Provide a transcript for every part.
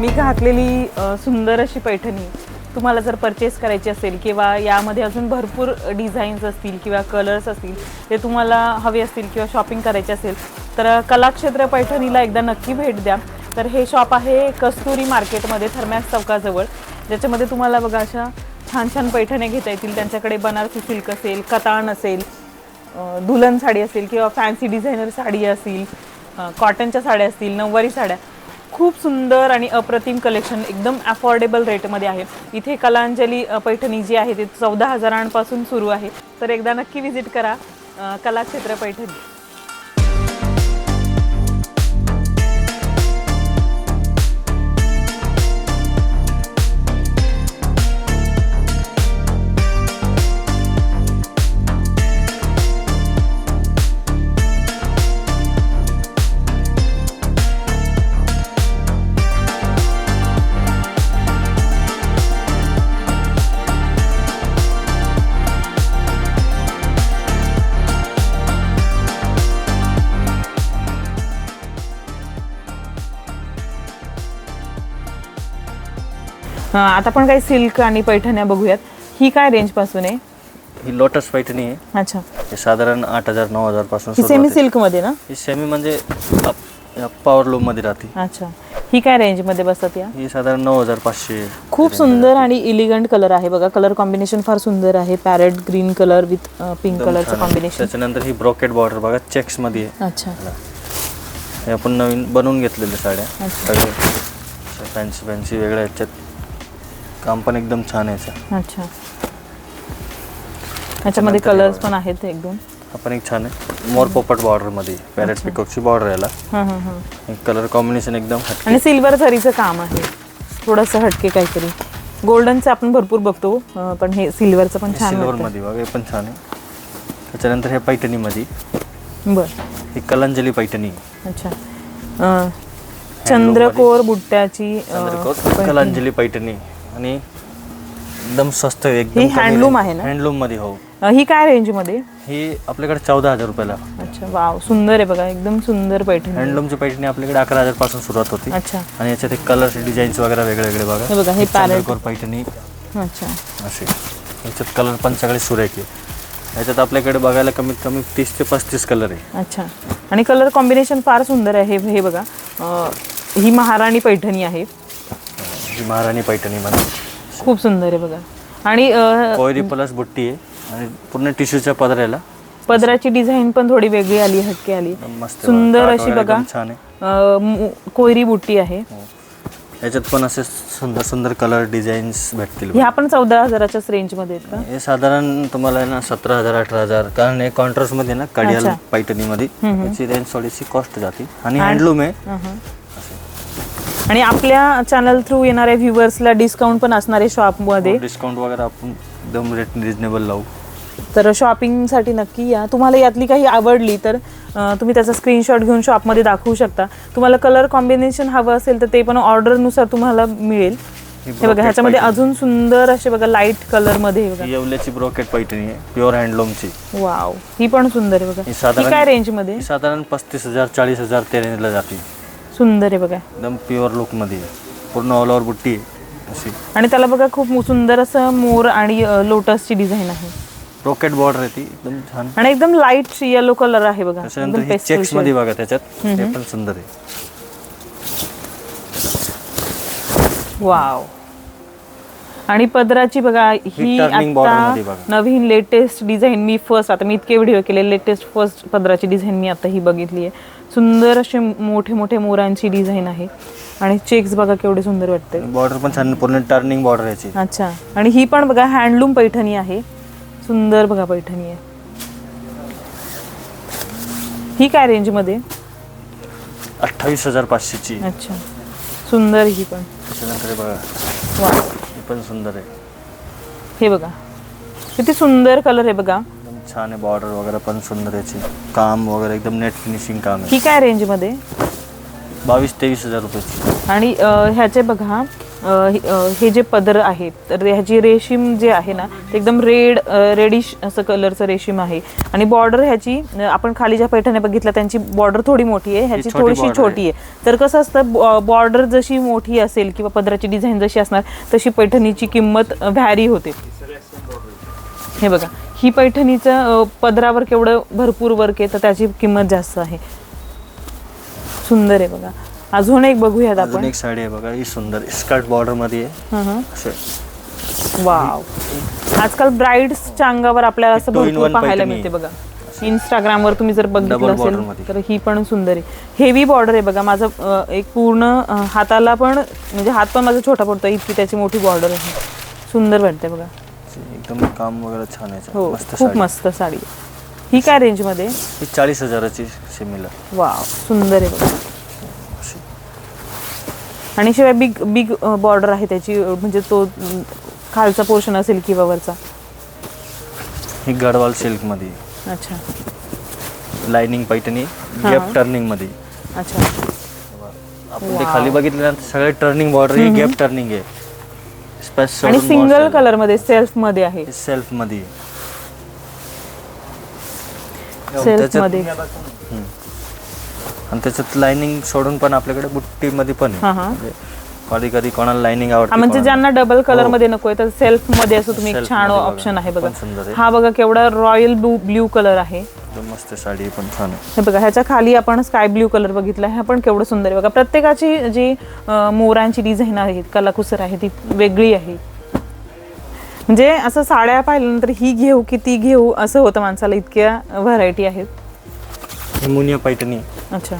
मी घातलेली सुंदर अशी पैठणी तुम्हाला जर परचेस करायची असेल किंवा यामध्ये अजून भरपूर डिझाईन्स असतील किंवा कलर्स असतील ते तुम्हाला हवे असतील किंवा शॉपिंग करायचे असेल तर कलाक्षेत्र पैठणीला एकदा नक्की भेट द्या. तर हे शॉप आहे कस्तुरी मार्केटमध्ये थर्मॅक्स चौकाजवळ ज्याच्यामध्ये तुम्हाला बघा अशा छान छान पैठण्या घेता येतील. त्यांच्याकडे बनारसी सिल्क असेल कताण असेल दुलन दुल्हन साडी असेल किंवा फॅन्सी डिझायनर साडी असेल कॉटनच्या साड्या असतील नऊवारी साड्या खूप सुंदर आणि अप्रतिम कलेक्शन एकदम अफोर्डेबल रेटमध्ये आहे. इथे कलांजली पैठणी जी आहे ती चौदा हजारांपासून सुरू आहे. तर एकदा नक्की विजिट करा कलाक्षेत्र पैठणी. अ, आता पण काही सिल्क आणि पैठण्या बघूयात. ही काय रेंजपासून आहे? ही लोटस पैठणी आहे. अच्छा. हे साधारण आठ हजार नऊ हजारपासून ही सुरुवात सेमी आहे. सिल्कमध्ये ना? ही सेमी म्हणजे पॉवर लूममध्ये राहते. अच्छा. ही काय रेंजमध्ये बसतात या? ही साधारण नऊ हजार पाचशे खूप सुंदर आणि इलिगंट कलर आहे बघा. कलर कॉम्बिनेशन फार सुंदर आहे. Parrot green colour with pink कलरचं. कॉम्बिनेशन त्याच्यानंतर ही ब्रोकेट बॉर्डर बघा चेक्समध्ये आहे. अच्छा. हे आपण नवीन बनवून घेतलेल्या साड्या. अच्छा. सगळे फॅन्सी फॅन्सी वेगळ्या ह्याच्यात. काम पण एकदम छान आहे याचं. अच्छा. याच्यामध्ये कलर्स पण आहेत एकदम हा पण एक छान आहे. मोर पोपट बॉर्डरमध्ये पॅरेट पिकॉकची बॉर्डर याला. हं, हं, हं. कलर कॉम्बिनेशन एकदम हटके. आणि सिल्वर झरीचं काम आहे. थोडंसं हटके काहीतरी. गोल्डनचं आपण भरपूर बघतो अं, पण हे सिल्वरचं पण छान सिल्वर वाटतं. मध्ये बघा हे पण छान आहे. त्याच्यानंतर हे पैठणी मध्ये बर. ही कलांजली पैठणी. अच्छा. अं, चंद्रकोर बुट्ट्याची अं, चंद्रकोर पैठणी. कलांजली पैठणी. आणि एकदम स्वस्त आहे, एकदम ही कमी रेंज. आहे ना? हँडलूममध्ये हो. अं, ही काय रेंजमध्ये ही आपल्याकडे चौदा हजार रुपयाला. अच्छा वाव सुंदर आहे बघा एकदम सुंदर पैठणी हँडलूमची पैठणी आपल्याकडे अकरा हजारपासून सुरुवात होती. अच्छा. आणि याच्यात एक कलर्स डिझाईन्स वगैरे वेगळे वेगळे बघा. हे बघा, हे parrot. चंद्रकोर पैठणी. अच्छा. असे याच्यात कलर पण सगळे सुरेख आहे. याच्यात आपल्याकडे बघायला कमीत कमी तीस ते पस्तीस कलर आहे. अच्छा. आणि कलर कॉम्बिनेशन फार सुंदर आहे हे हे बघा. अं, ही महाराणी पैठणी आहे. ही महाराणी पैठणी मध्ये खूप सुंदर आहे बघा. आणि अं, कोयरी प्लस बुट्टी आहे. आणि पूर्ण टिश्यूच्या पदराला. पदराची डिझाईन पण थोडी वेगळी आली हटके आली. मस्त सुंदर. अशी वगैरे बघा एकदम छान आहे. अं, मु- कोयरी बुट्टी आहे. हो. याच्यात पण असे सुंदर सुंदर कलर डिझाईन्स भेटतील ह्या पण चौदा हजाराच्याच रेंजमध्ये आहेत का? हे साधारण तुम्हाला आहे ना सतरा हजार अठरा हजार. कारण हे कॉन्ट्रास्टमध्ये ना कडियाल अच्छा. पैठणीमध्ये. याची रेंज थोडीशी कॉस्ट जाते. आणि हँडलूम आहे. अहं. आणि आपल्या चॅनल थ्रू येणाऱ्या व्ह्युअर्सला डिस्काउंट पण असणार आहे शॉपमध्ये डिस्काउंट वगैरे आपण एकदम रेट रिजनेबल लावू. तर शॉपिंगसाठी नक्की या. तुम्हाला यातली काही आवडली तर तुम्ही त्याचा स्क्रीनशॉट घेऊन शॉपमध्ये दाखवू शकता. तुम्हाला कलर कॉम्बिनेशन हवं असेल तर ते पण ऑर्डरनुसार तुम्हाला मिळेल. ही हे बघा ह्याच्यामध्ये. अजून सुंदर असे बघा लाइट कलरमध्ये हे बघा. ही येवल्याची ब्रोकेट पैठणी आहे प्युअर हँडलूमची वाव ही पण सुंदर आहे बघा. ही ही काय रेंजमध्ये ही साधारण पस्तीस हजार चाळीस हजार ते रेंजला जाते. सुंदर आहे बघा. एकदम प्युअर लुकमध्ये आहे. पूर्ण ऑल ओव्हर बुट्टी आहे. अशी. आणि त्याला बघा खूप सुंदर असं मोर आणि लोटसची डिझाईन आहे. ब्रोकेट बॉर्डर आहे ती. एकदम छान. आणि एकदम लाइट येलो कलर आहे बघा. त्याच्यानंतर एकदम ही pastel चेक्स shade. मध्ये बघा त्याच्यात. ते पण सुंदर आहे. वाव आणि पदराची बघा ही turning border मध्ये आता बघा. नवीन लेटेस्ट डिझाईन मी फर्स्ट आता मी इतके व्हिडिओ केले लेटेस्ट फर्स्ट पदराची डिझाईन मी आता ही बघितली आहे. सुंदर असे मोठे मोठे मोरांची डिझाईन आहे. आणि चेक्स बघा केवढे सुंदर वाटते. बॉर्डर पण छान पूर्ण टर्निंग बॉर्डर याची. अच्छा. आणि ही पण बघा हँडलूम पैठणी आहे. सुंदर बघा पैठणी आहे. ही काय रेंजमध्ये अठ्ठावीस हजार पाचशेची. आहे. अच्छा. सुंदर ही पण. त्याच्यानंतर हे बघा. वा पण सुंदर आहे. हे बघा. किती सुंदर कलर आहे बघा. एकदम छान आहे बॉर्डर वगैरे पण सुंदर याची. काम वगैरे एकदम नेट फिनिशिंग काम आहे. ही काय रेंजमध्ये बावीस तेवीस हजार रुपयाची. आणि अ, ह्याचे बघा. हे- जे पदर आहे तर ह्याची रेशीम जे आहे ना ते एकदम रेड रेडिश असं कलरचं रेशीम आहे. आणि बॉर्डर ह्याची आपण खाली ज्या पैठण्या बघितल्या त्यांची बॉर्डर थोडी मोठी आहे ह्याची थोडीशी छोटी आहे. तर कसं असतं बॉर्डर जशी मोठी असेल किंवा पदराची डिझाईन जशी असणार तशी पैठणीची किंमत व्हॅरी होते. हे बघा ही पैठणीचं पदरावर केवढं भरपूर वर्क आहे तर त्याची किंमत जास्त आहे. सुंदर आहे बघा. अजून एक बघूयात अजून आपण. एक साडी आहे बघा ही सुंदर. स्कर्ट बॉर्डरमध्ये आहे. असे. वाव. आजकाल ब्राईड्सच्या अंगावर आपल्याला असं Two in भरपूर one पाहायला पैठणी. मिळते बघा. इंस्टाग्रामवर तुम्ही जर बघितलं Double border असेल मध्ये. तर ही पण सुंदर आहे. हेवी बॉर्डर आहे बघा. माझं अं, एक पूर्ण अं, हाताला पण म्हणजे हात पण माझा छोटा पडतो इतकी त्याची मोठी बॉर्डर आहे. सुंदर वाटते बघा. एकदम काम वगैरे छान आहे. हो मस्त खूप साडी. मस्त साडी आहे. ही काय रेंजमध्ये ही चाळीस हजाराची सिमिलर वाव सुंदर आहे बघा. आणि शिवाय बिग बिग बॉर्डर आहे त्याची म्हणजे तो खालचा पोर्शन असेल किंवा वरचा. ही गडवाल सिल्कमध्ये. अच्छा. लाइनिंग पैठणी. गॅप टर्निंगमध्ये अच्छा. आपण ते खाली बघितलं ना सगळे टर्निंग बॉर्डर ही गॅप टर्निंग आहे. स्पेस आणि सिंगल कलरमध्ये सेल्फमध्ये आहे. सेल्फमध्ये. सेल्फमध्ये. आणि त्याच्यात लाइनिंग सोडून पण आपल्याकडे बुट्टी मध्ये पण हा, आहे. हा. म्हणजे कधी कधी कोणाला लाइनिंग हा आवडते म्हणजे कोणाला- ज्यांना डबल कलर हो. मध्ये नकोय तर सेल्फमध्ये असं तुम्ही एक Self छानमध्ये बघा. ऑप्शन आहे बघा. पण सुंदर आहे. हा बघा केवढा रॉयल ब्लू ब्ल्यू कलर आहे. एकदम मस्त साडी आहे, पण छान आहे. हे बघा ह्याच्या खाली आपण स्काय ब्ल्यू कलर बघितला हे पण केवढं सुंदर आहे बघा. प्रत्येकाची जी अं, मोरांची डिझाईन आहे कलाकुसर आहे ती वेगळी आहे. म्हणजे असं साड्या पाहिल्यानंतर ही घेऊ की ती घेऊ असं होतं माणसाला. इतक्या व्हरायटी आहेत. ही मुनिया पैठणी. अच्छा.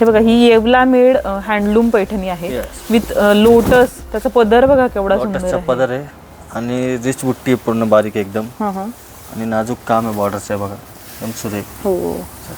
हे बघा ही येवला मेड हँडलूम पैठणी आहे. Yes. With lotus. त्याचा पदर बघा केवढा सुंदर लोटसचा आहे. पदर आहे. आणि रिच बुट्टी आहे पूर्ण बारीक एकदम. हा हा. आणि नाजूक काम आहे बॉर्डरचं आहे बघा. एकदम सुरेख. हो.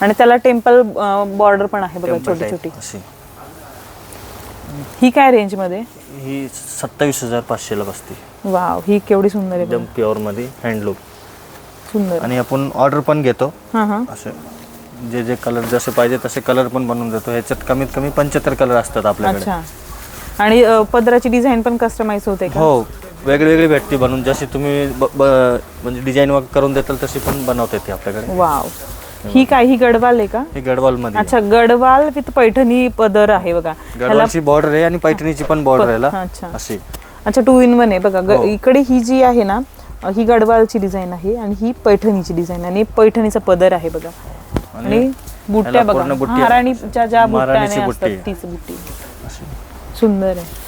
आणि त्याला टेम्पल बॉर्डर पण आहे बघा छोटी type छोटी. अशी. ही काय रेंजमध्ये? ही सत्तावीस हजार पाचशेला बसते. वाव ही केवढी सुंदर आहे एकदम बघा. प्युअरमध्ये हँडलूम. सुंदर. आणि आपण ऑर्डर पण घेतो. हा हा. असे. जे जे कलर जसे पाहिजे तसे कलर पण बनवून देतो. ह्याच्यात कमीत कमी पंच्याहत्तर कलर असतात आपल्याकडे. अच्छा. आणि अ, पदराची डिझाईन पण कस्टमाइज होते का? हो वेगळी भेटते बनवून. जशी तुम्ही ब- ब- म्हणजे डिझाईन वगैरे करून देताल तशी पण बनवता येते आपल्याकडे. वाव. ही काय ही गडवाल आहे का? ही गडवाल मध्ये अच्छा गडवाल विथ पैठणी पदर आहे बघा. गडवालची बॉर्डर आहे आणि पैठणीची पण बॉर्डर आहे ला. अच्छा. अशी. अच्छा टू इन वन आहे. बघा ग- हो. इकडे ही जी आहे ना अ, ही गडवालची डिझाईन आहे आणि ही पैठणीची डिझाईन आणि पैठणीचा पदर आहे बघा. आणि बुट्ट्या ह्याला बघा. पूर्ण बुट्टी आहे. महाराणीच्या ज्या महाराणीची बुट्ट्याने बुट्टी. असतात तीच बुट्टी. अशी. सुंदर आहे.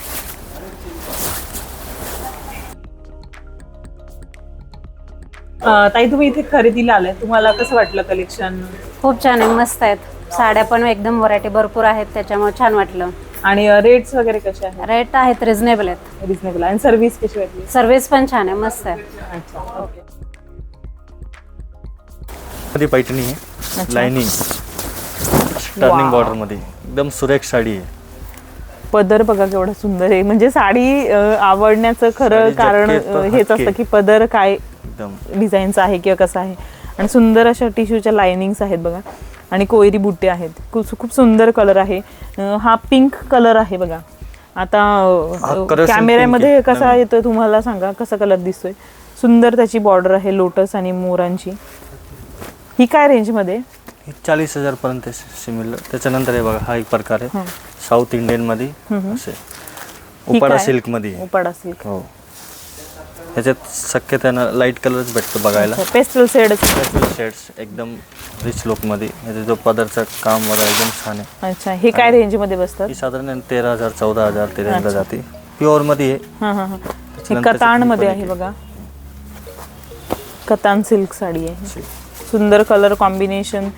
अ, ताई तुम्ही इथे खरेदीला आलाय. तुम्हाला कसं वाटलं कलेक्शन खूप छान आहे मस्त आहेत. साड्या पण एकदम व्हरायटी भरपूर आहेत त्याच्यामुळे छान वाटलं. आणि रेट्स वगैरे कसे आहेत? रेट आहेत रिझनेबल आहेत. रिझनेबल आणि सर्व्हिस कशी वाटली? सर्विस पण छान आहे मस्त आहे. अच्छा ओके मध्ये पैठणी आहे. लाइनिंग टर्निंग बॉर्डरमध्ये एकदम सुरेख साडी आहे. पदर बघा केवढा सुंदर आहे. म्हणजे साडी अ, आवडण्याचं खरं साडी कारण अ, हेच हटके. असतं की पदर काय एकदम. डिझाईनचा आहे किंवा कसा आहे. आणि सुंदर अशा टिश्यूच्या लाइनिंग्स आहेत बघा. आणि कोयरी बुट्टे आहेत. खूप खूप सुंदर कलर आहे. अं, हा पिंक कलर आहे बघा. आता हा कॅमेऱ्यामध्ये आहे, कसा येतोय तुम्हाला सांगा. कसा कलर दिसतोय? सुंदर त्याची बॉर्डर आहे लोटस आणि मोरांची. ही काय रेंजमध्ये चाळीस हजार पर्यंत सिमिलर त्याच्यानंतर हे बघा हा एक प्रकार आहे. साऊथ इंडियनमध्ये असे. उपाडा? सिल्कमध्ये. उपाडा सिल्क हो. ह्याच्यात शक्यतेनं लाइट कलरच भेटतो बघायला. पेस्टल शेड शेड्स एकदम रिच लुकमध्ये. ह्याचा जो पदरचं काम वगैरे एकदम छान आहे. अच्छा हे काय रेंजमध्ये बसतात? ही साधारण तेरा हजार चौदा हजार तेरा जाते. प्युअरमध्ये आहे. कताणमध्ये आहे बघा. कतान सिल्क साडी आहे. सुंदर कलर कॉम्बिनेशन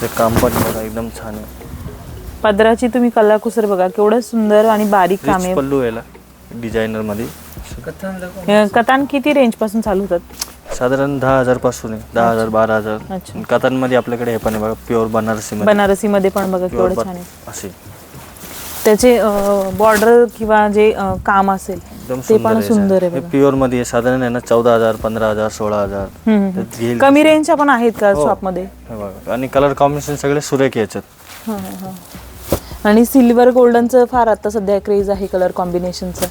ते काम पण बघा एकदम छान आहे. पदराची तुम्ही कलाकुसर बघा केवढं सुंदर आणि बारीक काम रिच आहे. पल्लू याला डिझायनरमध्ये. अं, कतान किती रेंजपासून चालू होतात? साधारण दहा हजारपासून आहे दहा हजार बारा हजार. अच्छा. कतांमध्ये आपल्याकडे हे पण आहे बघा प्युअर बनारसी मध्ये बनारसी मध्ये पण बघा केवढं छान आहे. असे त्याचे बॉर्डर किंवा जे अं, काम असेल एकदम ते पण सुंदर आहे हे बघा प्युअरमध्ये आहे. साधारण आहे ना चौदा हजार पंधरा हजार सोळा हजार हम्म, हम्म. त्यात घेईल कमी रेंजच्या पण आहेत का. शॉपमध्ये हे बघा आणि कलर कॉम्बिनेशन सगळे सुरेख याच्यात हा, हा, हा. आणि सिल्वर गोल्डनचं फार आता सध्या क्रेज आहे कलर कॉम्बिनेशनचं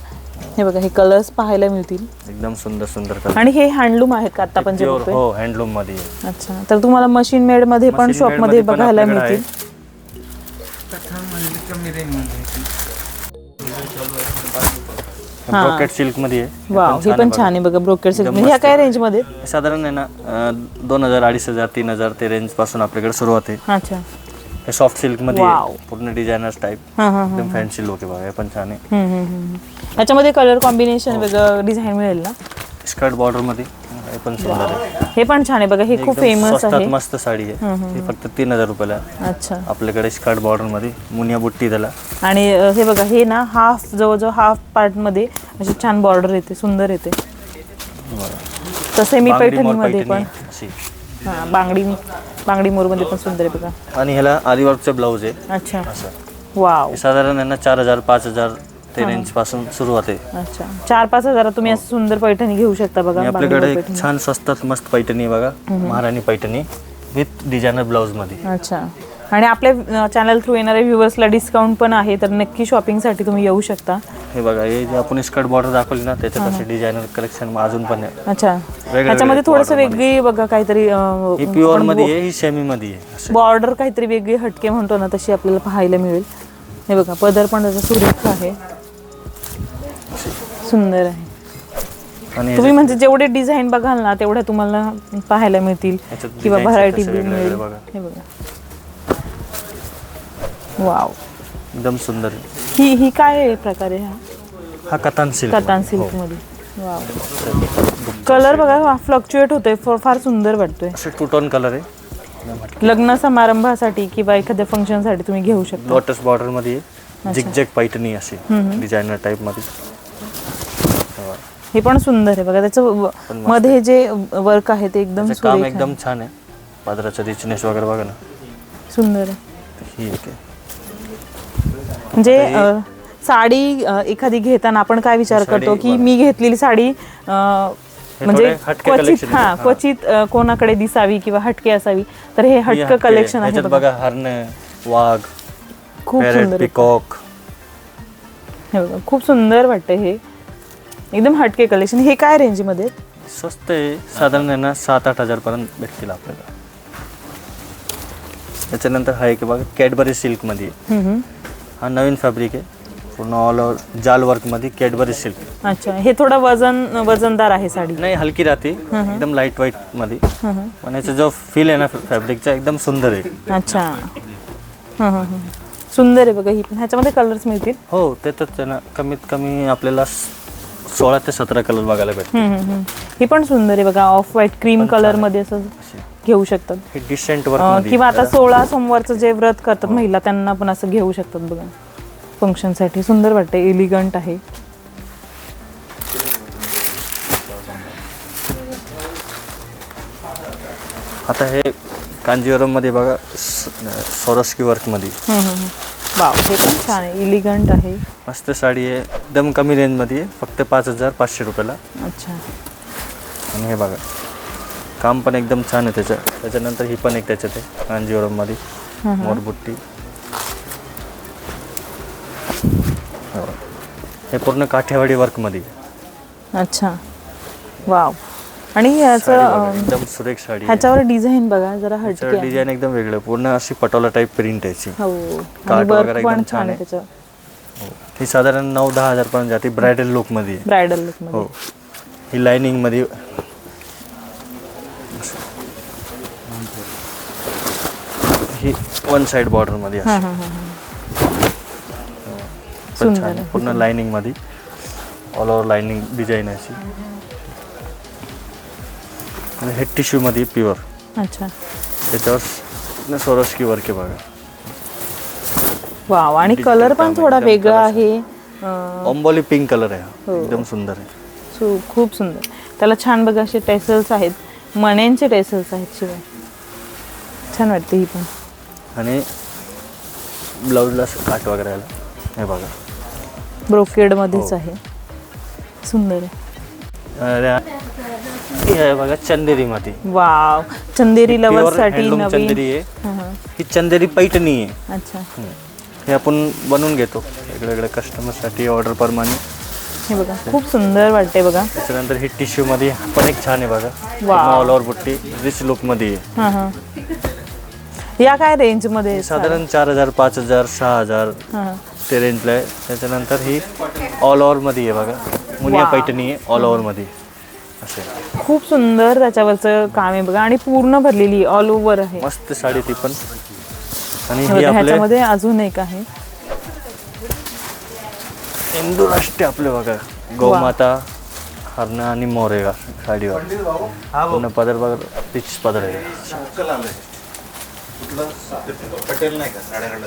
हे बघा हे कलर्स पाहायला मिळतील एकदम सुंदर सुंदर कलर आणि हे हँडलूम आहेत का आता आपण जे प्युअर बघतोय हो हँडलूममध्ये आहे. अच्छा तर तुम्हाला मशीन मेडमध्ये पण Machine शॉप made मध्ये मध्ये पण बघायला आपल्याकडे. मिळतील हा. ब्रोकेट सिल्कमध्ये आहे. हे वाव पण हे पण छान आहे बघा ब्रोकेड ह्या मस्त काय रेंजमध्ये? साधारण आहे ना अं, दोन हजार अडीच हजार तीन हजार ते रेंजपासून आपल्याकडे सुरुवात आहे. अच्छा. हे सॉफ्ट सिल्कमध्ये आहे. पूर्ण डिझायनर्स टाईप हा हा एकदम फॅन्सी लुक आहे बघा हे पण छान आहे. हम्म, हम्म, हम्म. याच्यामध्ये कलर कॉम्बिनेशन वेगळं डिझाईन मिळेल ना? स्कर्ट बॉर्डरमध्ये. हे पण सुंदर आहे. हे पण छान आहे. बघा हे खूप एकदम फेमस स्वस्तात आहे. मस्त साडी आहे. ही फक्त तीन हजार रुपयाला आहे. अच्छा. आपल्याकडे स्कर्ट बॉर्डरमध्ये मुनिया बुट्टी त्याला. आणि अ, हे बघा हे ना हाफ जवळजवळ हाफ पार्टमध्ये अशी छान बॉर्डर येते सुंदर येते. तसे मी बांगडी मोर पैठणी पण. अशी हा बांगडी बांगडी मोरमध्ये पण सुंदर आहे बघा. आणि ह्याला आदिवर्कचं ब्लाऊज आहे. अच्छा. वाव हे साधारण आहे ना चार हजार पाच हजार ते रेंजपासून सुरुवात आहे. अच्छा. चार पाच हजारात तुम्ही असं सुंदर पैठणी घेऊ शकता बघा आणि आपल्याकडे मोर एक पैठणी. छान स्वस्तात मस्त पैठणी आहे बघा महाराणी पैठणी विथ डिझायनर ब्लाऊजमध्ये. अच्छा. आणि आपल्या चॅनल थ्रू येणाऱ्या व्ह्युअर्सला डिस्काउंट पण आहे तर नक्की शॉपिंगसाठी तुम्ही येऊ शकता. हे बघा हे जे आपण स्कर्ट बॉर्डर दाखवली ना त्याच्यात असे डिझायनर कलेक्शन अजून पण आहे. अच्छा. वेगळे ह्याच्यामध्ये थोडस. वेगळी बघा काहीतरी ही प्युअरमध्ये आहे ही सेमी मध्ये आहे बॉर्डर काहीतरी वेगळी हटके म्हणतो ना तशी आपल्याला पाहायला मिळेल. हे बघा पदर पण त्याचा सुरेख आहे. सुंदर आहे. आणि तुम्ही म्हणजे जेवढे डिझाईन बघाल ना तेवढ्या तुम्हाला पाहायला मिळतील किंवा designs व्हरायटी मिळेल. हे बघा. वाव. एकदम सुंदर. ही ही काय आहे प्रकार हा? हा कतान सिल्क कतान सिल्कमध्ये. वाव. कलर बघा फ्लक्च्युएट होतोय फ- फार सुंदर वाटतोय. असे टू टोन कलर आहे. लग्न समारंभासाठी किंवा एखाद्या फंक्शनसाठी तुम्ही घेऊ शकता. लोटस बॉर्डरमध्ये झिकझॅक पैठणी अशी डिझायनर टाईपमध्ये. हे पण सुंदर आहे बघा त्याचं मध्ये जे वर्क आहे ते एकदम काम. एकदम छान आहे. पादराचं रिचनेस वगैरे बघा ना. सुंदर आहे. म्हणजे साडी एखादी घेताना आपण काय विचार करतो की. मी घेतलेली साडी म्हणजे क्वचित हा. क्वचित कोणाकडे दिसावी किंवा हटके असावी तर हे हटकं. कलेक्शन आहे बघा. हरणे वाघ खूप सुंदर. पिकॉक हे बघा खूप सुंदर वाटतं हे एकदम हटके कलेक्शन हे काय रेंजमध्ये? स्वस्त आहे साधारण आहे ना सात आठ हजार पर्यंत भेटतील आपल्याला त्याच्यानंतर हा एक बघा कॅडबरी सिल्कमध्ये. हा नवीन फॅब्रिक आहे पूर्ण ऑल ओव्हर जाल वर्कमध्ये कॅडबरी सिल्क अच्छा हे थोडं वजन वजनदार आहे साडी. नाही हलकी राहते. एकदम लाइट वाईटमध्ये. पण याचा जो फील आहे ना फॅब्रिकचा एकदम सुंदर आहे. अच्छा. हं, हं, हं. सुंदर आहे बघा ही पण. ह्याच्यामध्ये कलर्स मिळतील? हो त्यातच आहे ना कमीत कमी आपल्याला स- सोळा ते सतरा कलर बघायला हम्म. ही पण सुंदर आहे बघा ऑफ व्हाईट क्रीम कलरमध्ये असं घेऊ शकतात. हे डिसेंट अं, वर्क किंवा आता सोळा सोमवारचं जे व्रत करतात महिला त्यांना पण असं घेऊ शकतात बघा. फंक्शनसाठी सुंदर वाटते एलिगंट आहे. आता हे कांजीवरममध्ये बघा सोरस्की वर्कमध्ये. वाव हे पण छान आहे एलिगंट आहे. मस्त साडी आहे एकदम कमी रेंजमध्ये आहे फक्त पाच हजार पाचशे रुपयाला. अच्छा. आणि हे बघा काम पण एकदम छान आहे त्याचं. त्याच्यानंतर ही पण एक त्याच्यात आहे कांजीवरममध्ये मोरबुट्टी. हे पूर्ण काठेवाडी वर्कमध्ये आहे. अच्छा वाव आणि एकदम सुरेख साडी आहे. ह्याच्यावर डिझाईन बघा जरा हटके आहे. डिझाईन एकदम वेगळं पूर्ण अशी पटोला टाईप प्रिंट याची हो काठ वगैरे एकदम छान छान आहे आहे. त्याच्यावर ही साधारण नऊ दहा हजार पर्यंत जाते ब्रायडल लुकमध्ये आहे. ब्रायडल लुकमध्ये हो ही लाइनिंगमध्ये ही वन साइड बॉर्डरमध्ये हा अशी. हा हा पण सुंदर छान. आहे. आहे. पूर्ण लाइनिंगमध्ये. ऑल ओव्हर लाइनिंग डिझाईन अशी. आणि हे टिश्यू मध्ये प्युअर अच्छा. त्याच्यावर सोरस्की वर्क आहे बघा. वाव आणि Digital कलर पण काम थोडा एकदम वेगळा आहे. अं, ऑम्बोली पिंक कलर आहे हा. हो. एकदम सुंदर आहे. सो खूप सुंदर. त्याला छान बघा असे टेसल्स आहेत. मण्यांचे टेसल्स आहेत शिवाय. छान वाटते ही पण. आणि ब्लाऊजला काट वगैरे आला. हे बघा. ब्रोकेड मध्येच हो. आहे. सुंदर आहे. हे आहे बघा चंदेरी मध्ये वाव. चंदेरी लवर साठी नवीन. चंदेरी आहे. हा, हा. ही चंदेरी पैठणी आहे. अच्छा. हे आपण बनवून घेतो. वेगवेगळ्या कस्टमरसाठी ऑर्डर प्रमाणे हे बघा खूप सुंदर वाटते बघा. त्याच्यानंतर ही टिश्यूमध्ये पण एक छान आहे बघा. Wow. ऑल ओव्हर बुट्टी रिच लुकमध्ये आहे. हां हां. या काय रेंजमध्ये आहेत साधारण चार हजार पाच हजार सहा हजार. हां. ते रेंजला आहे. त्याच्यानंतर ही ऑल ओव्हरमध्ये आहे बघा. मुनिया. पैठणी आहे ऑल ओव्हरमध्ये असे. खूप सुंदर त्याच्यावरचं काम आहे बघा आणि पूर्ण भरलेली ऑल ओव्हर आहे. मस्त साडी ती पण. आणि हे आपले ह्याच्यामध्ये अजून एक आहे. हिंदू राष्ट्रीय आपले बघा. गोमाता हरणं आणि मोरेगा साडीवर. पूर्ण पदर बघा रिच पदर आहे.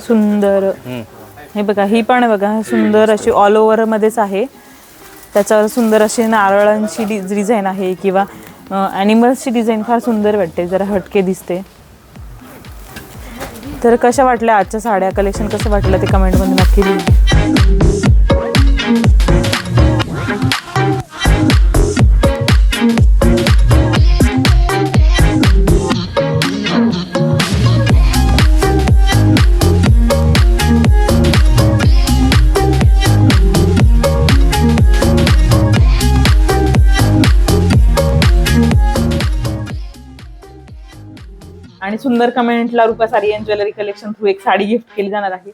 सुंदर. हम्म. हे बघा ही पण बघा सुंदर अशी ऑल ओव्हर मध्येच आहे. त्याच्यावर सुंदर अशी नारळांची डि डिझाईन आहे किंवा ॲनिमल्सची डिझाईन फार सुंदर वाटते जरा हटके दिसते. तर कशा वाटल्या आजच्या साड्या? कलेक्शन कसं वाटलं ते कमेंटमध्ये नक्की आणि सुंदर कमेंटला रुपा सारी ज्वेलरी कलेक्शन थ्रू एक साडी गिफ्ट केली जाणार आहे.